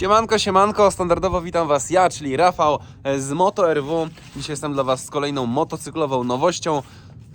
Siemanko, siemanko, standardowo witam Was ja, czyli Rafał e, z MotoRW. Dzisiaj jestem dla Was z kolejną motocyklową nowością.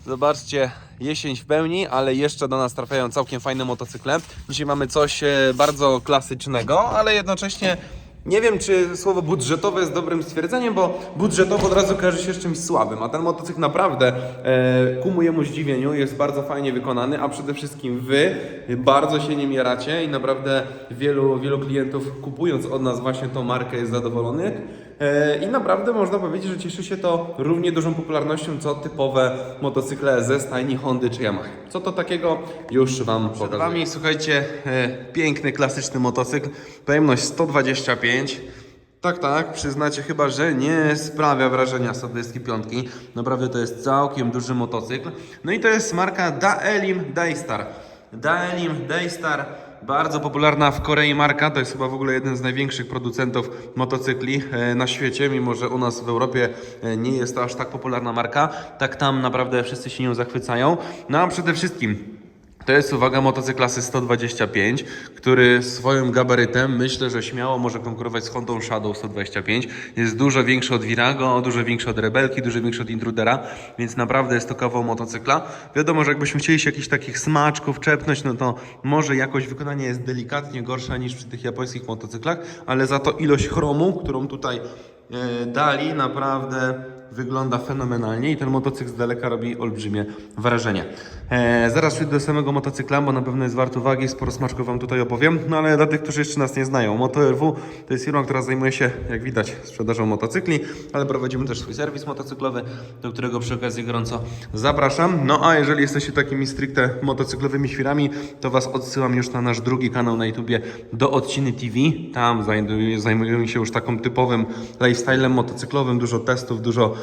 Zobaczcie, jesień w pełni, ale jeszcze do nas trafiają całkiem fajne motocykle. Dzisiaj mamy coś e, bardzo klasycznego, ale jednocześnie nie wiem, czy słowo budżetowe jest dobrym stwierdzeniem, bo budżetowo od razu kojarzy się z czymś słabym, a ten motocykl naprawdę e, ku mojemu zdziwieniu jest bardzo fajnie wykonany, a przede wszystkim Wy bardzo się nim jaracie i naprawdę wielu, wielu klientów kupując od nas właśnie tą markę jest zadowolonych. E, I naprawdę można powiedzieć, że cieszy się to równie dużą popularnością co typowe motocykle ze stajni Hondy czy Yamaha. Co to takiego? Już Wam Przed Wami, słuchajcie, e, piękny, klasyczny motocykl, pojemność 125. Tak, tak, przyznacie chyba, że nie sprawia wrażenia 125. Naprawdę to jest całkiem duży motocykl. No i to jest marka Daelim Daystar. Daelim Daystar, bardzo popularna w Korei marka, to jest chyba w ogóle jeden z największych producentów motocykli e, na świecie, mimo że u nas w Europie e, nie jest to aż tak popularna marka, tak tam naprawdę wszyscy się nią zachwycają. No a przede wszystkim to jest, uwaga, motocykl klasy 125, który swoim gabarytem myślę, że śmiało może konkurować z Hondą Shadow 125. Jest dużo większy od Virago, dużo większy od Rebelki, dużo większy od Intrudera, więc naprawdę jest to kawał motocykla. Wiadomo, że jakbyśmy chcieli się jakichś takich smaczków czepnąć, no to może jakość wykonania jest delikatnie gorsza niż przy tych japońskich motocyklach, ale za to ilość chromu, którą tutaj e, dali, naprawdę wygląda fenomenalnie i ten motocykl z daleka robi olbrzymie wrażenie. E, zaraz przejdę do samego motocykla, bo na pewno jest wart uwagi, sporo smaczków Wam tutaj opowiem, no ale dla tych, którzy jeszcze nas nie znają, MotoRW to jest firma, która zajmuje się, jak widać, sprzedażą motocykli, ale prowadzimy też swój serwis motocyklowy, do którego przy okazji gorąco zapraszam. No a jeżeli jesteście takimi stricte motocyklowymi świrami, to Was odsyłam już na nasz drugi kanał na YouTubie do Odciny TV. Tam zajmujemy się już taką typowym lifestylem motocyklowym, dużo testów, dużo,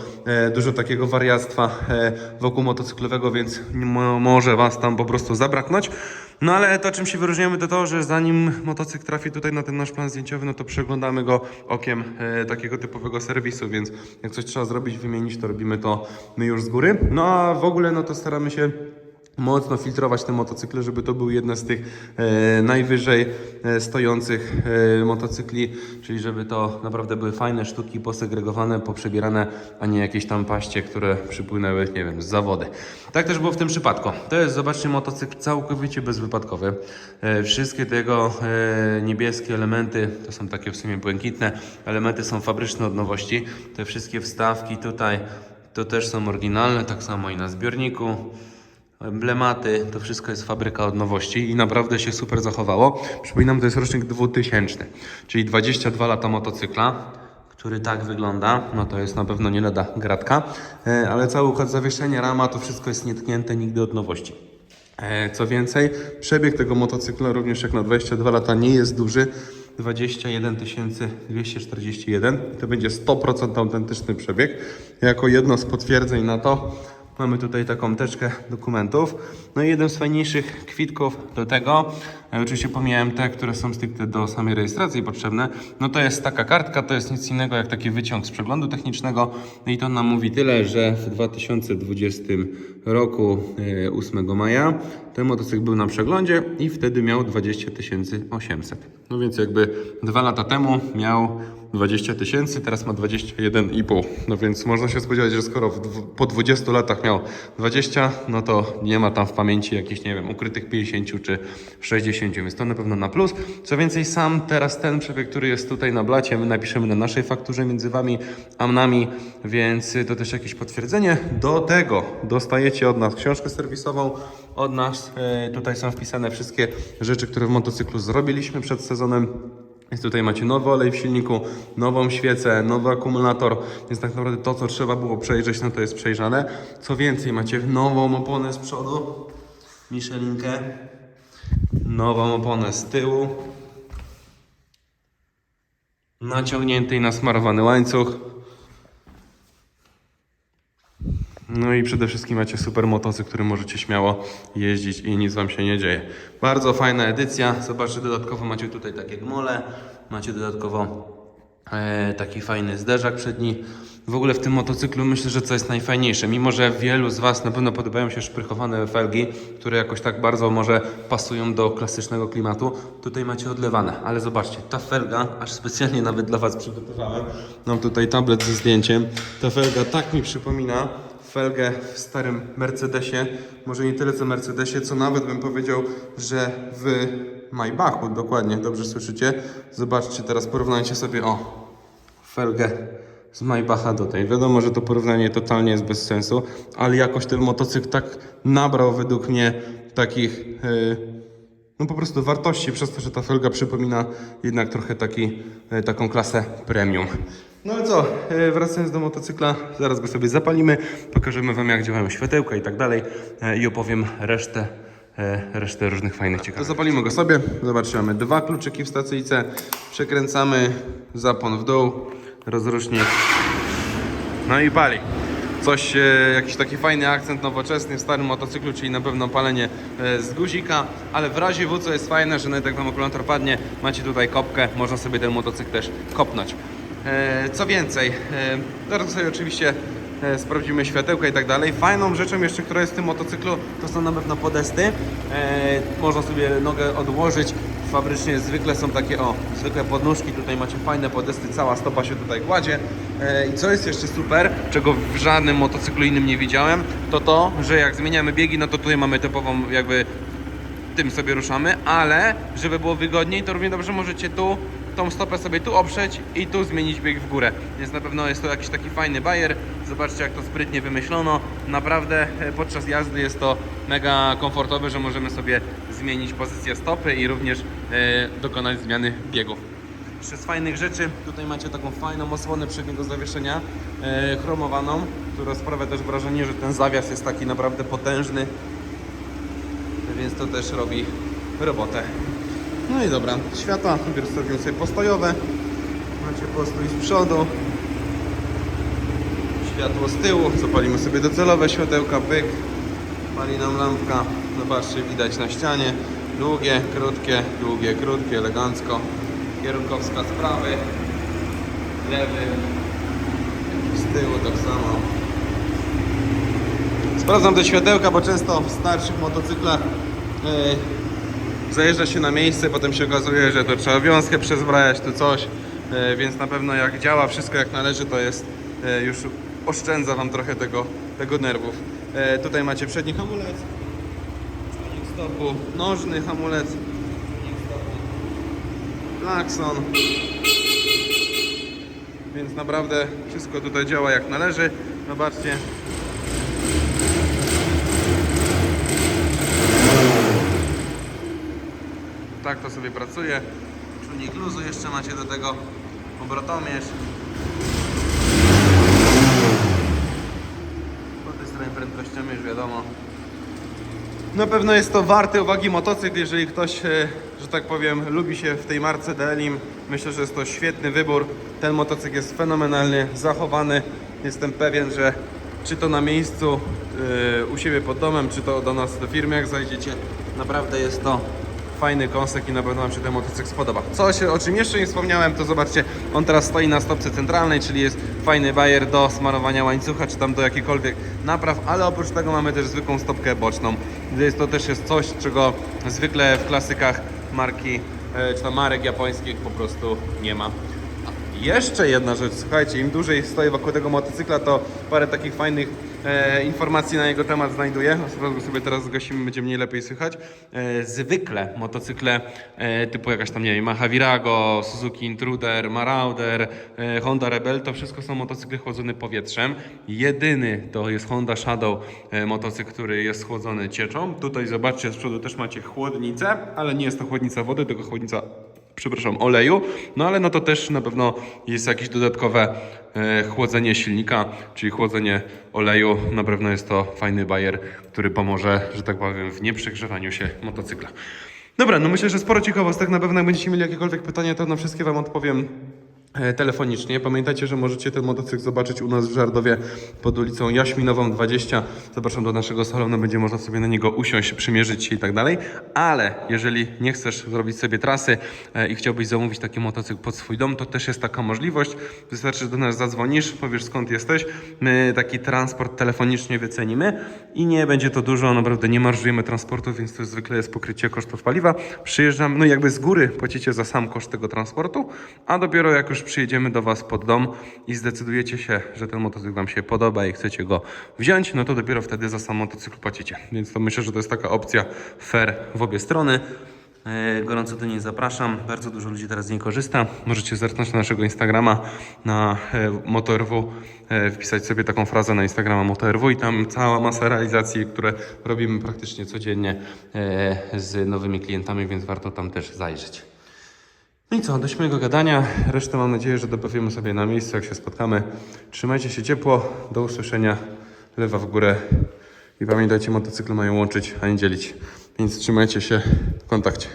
dużo takiego wariactwa e, wokół motocyklowego, więc mo- może Was tam po prostu zabraknąć. No ale to, czym się wyróżniamy, to to, że zanim motocykl trafi tutaj na ten nasz plan zdjęciowy, no to przeglądamy go okiem e, takiego typowego serwisu, więc jak coś trzeba zrobić, wymienić, to robimy to my już z góry. No a w ogóle, no to staramy się mocno filtrować te motocykle, żeby to były jedne z tych e, najwyżej e, stojących e, motocykli, czyli żeby to naprawdę były fajne sztuki posegregowane, poprzebierane, a nie jakieś tam paście, które przypłynęły, nie wiem, z zawody. Tak też było w tym przypadku. To jest, zobaczcie, motocykl całkowicie bezwypadkowy. E, wszystkie tego e, niebieskie elementy, to są takie w sumie błękitne, elementy są fabryczne od nowości. Te wszystkie wstawki tutaj, to też są oryginalne, tak samo i na zbiorniku emblematy, to wszystko jest fabryka od nowości i naprawdę się super zachowało. Przypominam, to jest rocznik 2000, czyli 22 lata motocykla, który tak wygląda. No to jest na pewno nie lada gratka, e, ale cały układ zawieszenia, rama, to wszystko jest nietknięte nigdy od nowości. E, Co więcej, przebieg tego motocykla również jak na 22 lata nie jest duży. 21 241 to będzie 100% autentyczny przebieg. Jako jedno z potwierdzeń na to mamy tutaj taką teczkę dokumentów. No i jeden z fajniejszych kwitków do tego, oczywiście pomijałem te, które są stricte do samej rejestracji potrzebne, no to jest taka kartka, to jest nic innego jak taki wyciąg z przeglądu technicznego No i to nam mówi tyle, że w 2020 roku e, 8 maja ten motocykl był na przeglądzie i wtedy miał 20 800. No więc jakby dwa lata temu miał 20 tysięcy, teraz ma 21,5. No więc można się spodziewać, że skoro po 20 latach miał 20, no to nie ma tam w pamięci jakichś, nie wiem, ukrytych 50 czy 60, więc to na pewno na plus. Co więcej, sam teraz ten przebieg, który jest tutaj na blacie, my napiszemy na naszej fakturze między Wami a nami, więc to też jakieś potwierdzenie. Do tego dostajecie od nas książkę serwisową, od nas e, tutaj są wpisane wszystkie rzeczy, które w motocyklu zrobiliśmy przed sezonem. Więc tutaj macie nowy olej w silniku, nową świecę, nowy akumulator, więc tak naprawdę to, co trzeba było przejrzeć, no to jest przejrzane. Co więcej, macie nową oponę z przodu, Michelinkę, nową oponę z tyłu, naciągnięty i nasmarowany łańcuch. No i przede wszystkim macie super motocykl, który możecie śmiało jeździć i nic Wam się nie dzieje. Bardzo fajna edycja. Zobaczcie, dodatkowo macie tutaj takie gmole, macie dodatkowo E, taki fajny zderzak przedni. W ogóle w tym motocyklu myślę, że co jest najfajniejsze, mimo że wielu z Was na pewno podobają się szprychowane felgi, które jakoś tak bardzo może pasują do klasycznego klimatu, tutaj macie odlewane, ale zobaczcie, ta felga, aż specjalnie nawet dla Was przygotowałem, mam tutaj tablet ze zdjęciem, ta felga tak mi przypomina felgę w starym Mercedesie, może nie tyle co Mercedesie, co nawet bym powiedział, że w Maybachu, dokładnie, dobrze słyszycie, zobaczcie, teraz porównajcie sobie, o, felgę z Maybacha do tej. Wiadomo, że to porównanie totalnie jest bez sensu, ale jakoś ten motocykl tak nabrał według mnie takich yy, no po prostu wartości przez to, że ta felga przypomina jednak trochę taki, yy, taką klasę premium. No ale co, yy, wracając do motocykla, zaraz go sobie zapalimy, pokażemy Wam jak działają światełka i tak dalej i opowiem resztę e, resztę różnych fajnych ciekawych. To zapalimy go sobie. Zobaczcie, mamy dwa kluczyki w stacyjce. Przekręcamy zapon w dół, rozrusznik. No i pali. Coś, e, jakiś taki fajny akcent nowoczesny w starym motocyklu, czyli na pewno palenie e, z guzika, ale w razie W, co jest fajne, że nawet jak wam akumulator padnie, macie tutaj kopkę, można sobie ten motocykl też kopnąć. E, co więcej, zaraz sobie oczywiście sprawdzimy światełka i tak dalej. Fajną rzeczą jeszcze, która jest w tym motocyklu, to są na pewno podesty. Można sobie nogę odłożyć. Fabrycznie zwykle są takie, o, zwykłe podnóżki. Tutaj macie fajne podesty, cała stopa się tutaj kładzie. E, I co jest jeszcze super, czego w żadnym motocyklu innym nie widziałem, to to, że jak zmieniamy biegi, no to tutaj mamy typową jakby tym sobie ruszamy, ale żeby było wygodniej, to równie dobrze możecie tu tą stopę sobie tu oprzeć i tu zmienić bieg w górę. Więc na pewno jest to jakiś taki fajny bajer. Zobaczcie jak to sprytnie wymyślono. Naprawdę e, podczas jazdy jest to mega komfortowe, że możemy sobie zmienić pozycję stopy i również e, dokonać zmiany biegów. Jeszcze z fajnych rzeczy, tutaj macie taką fajną osłonę przedniego zawieszenia e, chromowaną, która sprawia też wrażenie, że ten zawias jest taki naprawdę potężny, więc to też robi robotę. No i dobra, światła, najpierw zrobimy sobie postojowe. Macie postój z przodu, światło z tyłu, zapalimy sobie docelowe światełka, pyk, pali nam lampka, zobaczcie, widać na ścianie, długie, krótkie, długie, krótkie, elegancko, kierunkowskaz prawy, lewy, z tyłu tak samo. Sprawdzam te światełka, bo często w starszych motocyklach e, zajeżdża się na miejsce, potem się okazuje, że to trzeba wiązkę przezbrajać, tu coś, e, więc na pewno jak działa wszystko jak należy, to jest e, już oszczędza Wam trochę tego, tego nerwów. Tutaj macie przedni hamulec, stopu, nożny hamulec, klakson, więc naprawdę wszystko tutaj działa jak należy. Zobaczcie, tak to sobie pracuje. Czujnik luzu jeszcze macie do tego obrotomierz. Po tej stronie prędkościomierz wiadomo. Na pewno jest to warty uwagi motocykl, jeżeli ktoś, e, że tak powiem, lubi się w tej marce Delim. Myślę, że jest to świetny wybór. Ten motocykl jest fenomenalnie zachowany. Jestem pewien, że czy to na miejscu e, u siebie pod domem, czy to do nas do firmy, jak zajdziecie, naprawdę jest to fajny kąsek i na pewno Wam się ten motocykl spodoba. Co się, o czym jeszcze nie wspomniałem, to zobaczcie, on teraz stoi na stopce centralnej, czyli jest fajny bajer do smarowania łańcucha, czy tam do jakichkolwiek napraw, ale oprócz tego mamy też zwykłą stopkę boczną. Więc to też jest coś, czego zwykle w klasykach marki, e, czy tam marek japońskich po prostu nie ma. Jeszcze jedna rzecz, słuchajcie, im dłużej stoję wokół tego motocykla, to parę takich fajnych e, informacji na jego temat znajduję. Zaraz go sobie teraz zgasimy, będzie mniej lepiej słychać. E, zwykle motocykle e, typu jakaś tam, nie wiem, Yamaha Virago, Suzuki Intruder, Marauder, e, Honda Rebel, to wszystko są motocykle chłodzone powietrzem. Jedyny to jest Honda Shadow e, motocykl, który jest chłodzony cieczą. Tutaj zobaczcie, z przodu też macie chłodnicę, ale nie jest to chłodnica wody, tylko chłodnica przepraszam, oleju, no ale no to też na pewno jest jakieś dodatkowe e, chłodzenie silnika, czyli chłodzenie oleju. Na pewno jest to fajny bajer, który pomoże, że tak powiem, w nieprzegrzewaniu się motocykla. Dobra, no myślę, że sporo ciekawostek. Na pewno jak będziecie mieli jakiekolwiek pytania, to na wszystkie Wam odpowiem telefonicznie. Pamiętajcie, że możecie ten motocykl zobaczyć u nas w Żardowie pod ulicą Jaśminową 20. Zapraszam do naszego salonu, będzie można sobie na niego usiąść, przymierzyć się i tak dalej. Ale jeżeli nie chcesz zrobić sobie trasy e, i chciałbyś zamówić taki motocykl pod swój dom, to też jest taka możliwość. Wystarczy, że do nas zadzwonisz, powiesz skąd jesteś. My taki transport telefonicznie wycenimy i nie będzie to dużo, naprawdę nie marżujemy transportu, więc to zwykle jest pokrycie kosztów paliwa. Przyjeżdżam, no jakby z góry płacicie za sam koszt tego transportu, a dopiero jak już przyjedziemy do Was pod dom i zdecydujecie się, że ten motocykl Wam się podoba i chcecie go wziąć, no to dopiero wtedy za sam motocykl płacicie. Więc to myślę, że to jest taka opcja fair w obie strony. E, Gorąco do niej zapraszam. Bardzo dużo ludzi teraz z niej korzysta. Możecie zerknąć na naszego Instagrama na e, MotoRW, e, wpisać sobie taką frazę na Instagrama MotoRW i tam cała masa realizacji, które robimy praktycznie codziennie z nowymi klientami, więc warto tam też zajrzeć. No i co, dość mojego gadania. Resztę mam nadzieję, że dopowiemy sobie na miejscu, jak się spotkamy. Trzymajcie się ciepło. Do usłyszenia. Lewa w górę. I pamiętajcie, motocykle mają łączyć, a nie dzielić. Więc trzymajcie się w kontakcie.